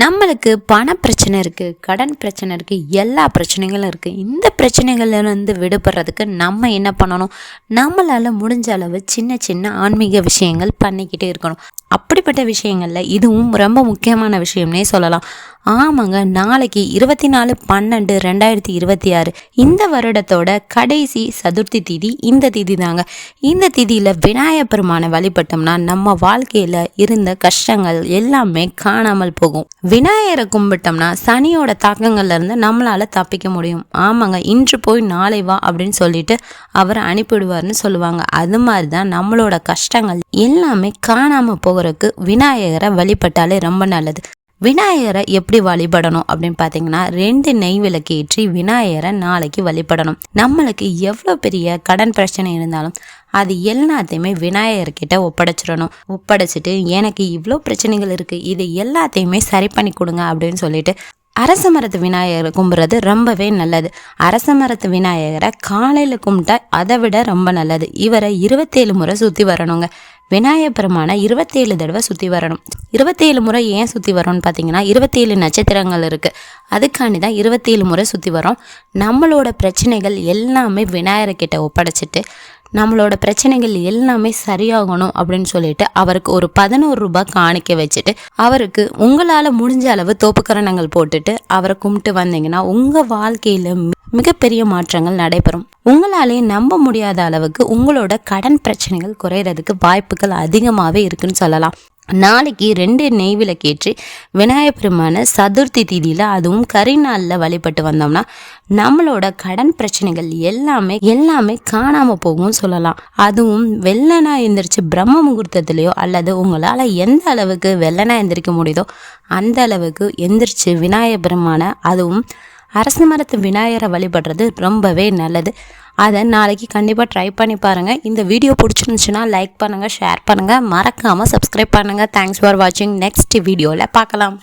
நம்மளுக்கு பண பிரச்சனை இருக்குது கடன் பிரச்சனை இருக்குது எல்லா பிரச்சனைகளும் இருக்குது இந்த பிரச்சனைகள்லேருந்து விடுபடுறதுக்கு நம்ம என்ன பண்ணணும்? நம்மளால் முடிஞ்ச அளவு சின்ன சின்ன ஆன்மீக விஷயங்கள் பண்ணிக்கிட்டே இருக்கணும். அப்படிப்பட்ட விஷயங்களில் இதுவும் ரொம்ப முக்கியமான விஷயம்னே சொல்லலாம். ஆமாங்க நாளைக்கு இருபத்தி நாலு பன்னெண்டு ரெண்டாயிரத்தி இருபத்தி ஆறு. இந்த வருடத்தோட கடைசி சதுர்த்தி திதி இந்த திதி தாங்க இந்த திதியில் விநாயகர் பெருமானை வழிபட்டோம்னா நம்ம வாழ்க்கையில் இருந்த கஷ்டங்கள் எல்லாமே காணாமல் போகும். விநாயகரை கும்பிட்டோம்னா சனியோட தாக்கங்கள்லேருந்து நம்மளால் தப்பிக்க முடியும். ஆமாங்க இன்று போய் நாளை வா அப்படின்னு சொல்லிட்டு அவர் அனுப்பிடுவார்னு சொல்லுவாங்க. அது மாதிரி தான் நம்மளோட கஷ்டங்கள் எல்லாமே காணாமல் போகிறதுக்கு விநாயகரை வழிபட்டாலே ரொம்ப நல்லது. விநாயகரை எப்படி வழிபடணும் அப்படின்னு பார்த்தீங்கன்னா ரெண்டு நெய் விளக்கு ஏற்றி விநாயகரை நாளைக்கு வழிபடணும். நம்மளுக்கு எவ்வளோ பெரிய கடன் பிரச்சனை இருந்தாலும் அது எல்லாத்தையுமே விநாயகர்கிட்ட ஒப்படைச்சிடணும். ஒப்படைச்சிட்டு எனக்கு இவ்வளோ பிரச்சனைகள் இருக்குது இது எல்லாத்தையுமே சரி பண்ணி கொடுங்க அப்படின்னு சொல்லிட்டு அரச மரத்து விநாயகரை கும்பிட்றது ரொம்பவே நல்லது. அரச மரத்து விநாயகரை காலையில் கும்பிட்டா அதை விட ரொம்ப நல்லது. இவரை இருபத்தேழு முறை சுற்றி வரணுங்க. விநாயகர் பெருமானை இருபத்தேழு தடவை சுற்றி வரணும். இருபத்தேழு முறை ஏன் சுற்றி வரோம்னு பார்த்தீங்கன்னா இருபத்தேழு நட்சத்திரங்கள் இருக்குது அதுக்காண்டி தான் இருபத்தேழு முறை சுற்றி வரோம். நம்மளோட பிரச்சனைகள் எல்லாமே விநாயகர்கிட்ட ஒப்படைச்சிட்டு நம்மளோட பிரச்சனைகள் எல்லாமே சரியாகணும் அப்படின்னு சொல்லிட்டு அவருக்கு ஒரு பதினோரு ரூபாய் காணிக்க வச்சுட்டு அவருக்கு உங்களால் முடிஞ்ச அளவு தோப்புக்கரணங்கள் போட்டுட்டு அவரை கும்பிட்டு வந்தீங்கன்னா உங்கள் வாழ்க்கையில் மிகப்பெரிய மாற்றங்கள் நடைபெறும். உங்களாலே நம்ப முடியாத அளவுக்கு உங்களோட கடன் பிரச்சனைகள் குறையிறதுக்கு வாய்ப்புகள் அதிகமாகவே இருக்குன்னு சொல்லலாம். நாளைக்கு ரெண்டு நெய் விளக்கேற்றி விநாயகர் பெருமான சதுர்த்தி திதியில் அதுவும் கரிநாளில் வழிபட்டு வந்தோம்னா நம்மளோட கடன் பிரச்சனைகள் எல்லாமே எல்லாமே காணாமல் போகும்னு சொல்லலாம். அதுவும் வெள்ளனா எந்திரிச்சு பிரம்ம முகூர்த்தத்துலேயோ அல்லது உங்களால் எந்த அளவுக்கு வெள்ளனா எந்திரிக்க முடியுதோ அந்த அளவுக்கு எந்திரிச்சு விநாயகர் பெருமான அதுவும் அரசு மரத்து விநாயகரை வழிபடுறது ரொம்பவே நல்லது. அதை நாளைக்கு கண்டிப்பாக ட்ரை பண்ணி பாருங்கள் இந்த வீடியோ பிடிச்சிருந்துச்சுன்னா லைக் பண்ணுங்கள் ஷேர் பண்ணுங்கள் மறக்காமல் சப்ஸ்கிரைப் பண்ணுங்கள் தேங்க்ஸ் ஃபார் வாட்சிங் நெக்ஸ்ட் வீடியோவில் பார்க்கலாம்.